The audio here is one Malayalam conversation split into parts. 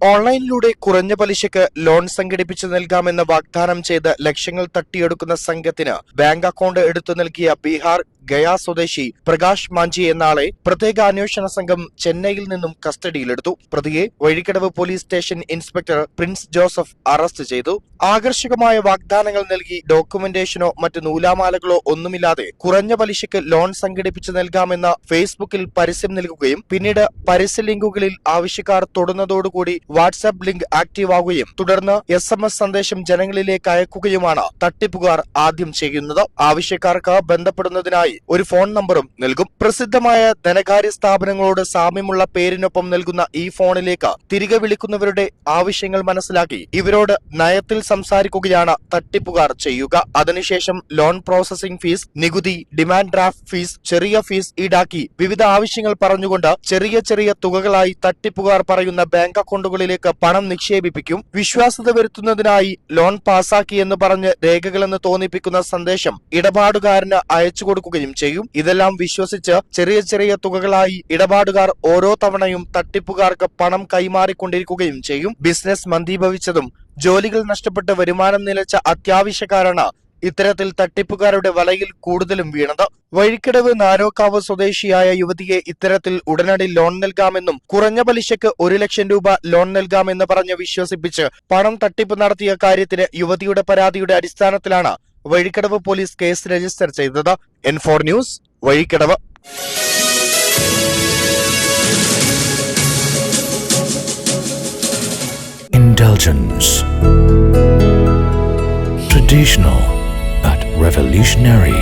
ഓൺലൈനിലൂടെ കുറഞ്ഞ പലിശയ്ക്ക് ലോൺ സംഘടിപ്പിച്ചു നൽകാമെന്ന് വാഗ്ദാനം ചെയ്ത് ലക്ഷങ്ങൾ തട്ടിയെടുക്കുന്ന സംഘത്തിന് ബാങ്ക് അക്കൗണ്ട് എടുത്തു നൽകിയ ബീഹാർ ഗയ സ്വദേശി പ്രകാശ് മാഞ്ചി എന്നാളെ പ്രത്യേക അന്വേഷണ സംഘം ചെന്നൈയിൽ നിന്നും കസ്റ്റഡിയിലെടുത്തു. പ്രതിയെ Vazhikkadavu police station inspector prince Joseph arrest ചെയ്തു. ആകർഷകമായ വാഗ്ദാനങ്ങൾ നൽകി ഡോക്യുമെന്റേഷനോ മറ്റ് നൂലാമാലകളോ ഒന്നുമില്ലാതെ കുറഞ്ഞ പലിശയ്ക്ക് ലോൺ സംഘടിപ്പിച്ചു നൽകാമെന്ന ഫേസ്ബുക്കിൽ പരസ്യം നൽകുകയും പിന്നീട് പരസ്യ ലിങ്കുകളിൽ ആവശ്യക്കാർ തൊടുന്നതോടുകൂടി വാട്സാപ്പ് ലിങ്ക് ആക്റ്റീവ് ആവുകയും തുടർന്ന് എസ് എം എസ് സന്ദേശം ജനങ്ങളിലേക്ക് അയക്കുകയുമാണ് തട്ടിപ്പുകാർ ആദ്യം ചെയ്യുന്നത്. ആവശ്യക്കാർക്ക് ബന്ധപ്പെടുന്നതിനായി ഒരു ഫോൺ നമ്പറും നൽകും. പ്രസിദ്ധമായ ധനകാര്യ സ്ഥാപനങ്ങളോട് സാമ്യമുള്ള പേരിനൊപ്പം നൽകുന്ന ഈ ഫോണിലേക്ക് തിരികെ വിളിക്കുന്നവരുടെ ആവശ്യങ്ങൾ മനസ്സിലാക്കി ഇവരോട് നയത്തിൽ സംസാരിക്കുകയാണ് തട്ടിപ്പുകാർ ചെയ്യുക. അതിനുശേഷം ലോൺ പ്രോസസിംഗ് ഫീസ് നികുതി ഡിമാൻഡ് ഡ്രാഫ്റ്റ് ഫീസ് ചെറിയ ഫീസ് ഈടാക്കി വിവിധ ആവശ്യങ്ങൾ പറഞ്ഞുകൊണ്ട് ചെറിയ ചെറിയ തുകകളായി തട്ടിപ്പുകാർ പറയുന്ന ബാങ്ക് അക്കൗണ്ടുകളിലേക്ക് പണം നിക്ഷേപിപ്പിക്കും. വിശ്വാസ്യത വരുത്തുന്നതിനായി ലോൺ പാസാക്കി എന്ന് പറഞ്ഞ് രേഖകളെന്ന് തോന്നിപ്പിക്കുന്ന സന്ദേശം ഇടപാടുകാരന് അയച്ചു കൊടുക്കുകയും ചെയ്യും. ഇതെല്ലാം വിശ്വസിച്ച് ചെറിയ ചെറിയ തുകകളായി ഇടപാടുകാർ ഓരോ തവണയും തട്ടിപ്പുകാർക്ക് പണം കൈമാറിക്കൊണ്ടിരിക്കുകയും ചെയ്യും. ബിസിനസ് മന്ദീഭവിച്ചതും ജോലികൾ നഷ്ടപ്പെട്ട് വരുമാനം നിലച്ച അത്യാവശ്യക്കാരാണ് ഇത്തരത്തിൽ തട്ടിപ്പുകാരുടെ വലയിൽ കൂടുതലും വീണത്. വഴിക്കടവ് നാരോക്കാവ് സ്വദേശിയായ യുവതിയെ ഇത്തരത്തിൽ ഉടനടി ലോൺ നൽകാമെന്നും കുറഞ്ഞ പലിശയ്ക്ക് ഒരു ലക്ഷം രൂപ ലോൺ നൽകാമെന്ന് പറഞ്ഞ് വിശ്വസിപ്പിച്ച് പണം തട്ടിപ്പ് നടത്തിയ കാര്യത്തിന് യുവതിയുടെ പരാതിയുടെ അടിസ്ഥാനത്തിലാണ് വഴിക്കടവ് പോലീസ് കേസ് രജിസ്റ്റർ ചെയ്തത് N four news Vazhikkadavu Indulgence. Traditional but revolutionary.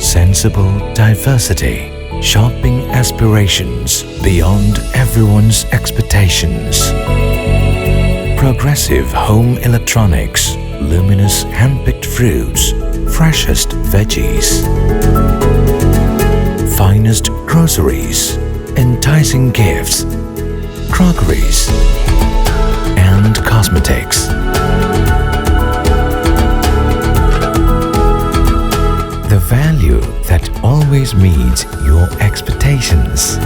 Sensible diversity. Shopping aspirations beyond everyone's expectations. Progressive home electronics. Luminous hand-picked fruits. Freshest veggies. Finest groceries. Enticing gifts. Crockeries and cosmetics. The value that always meets your expectations.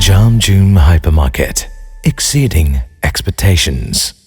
Jam June Hypermarket, exceeding expectations.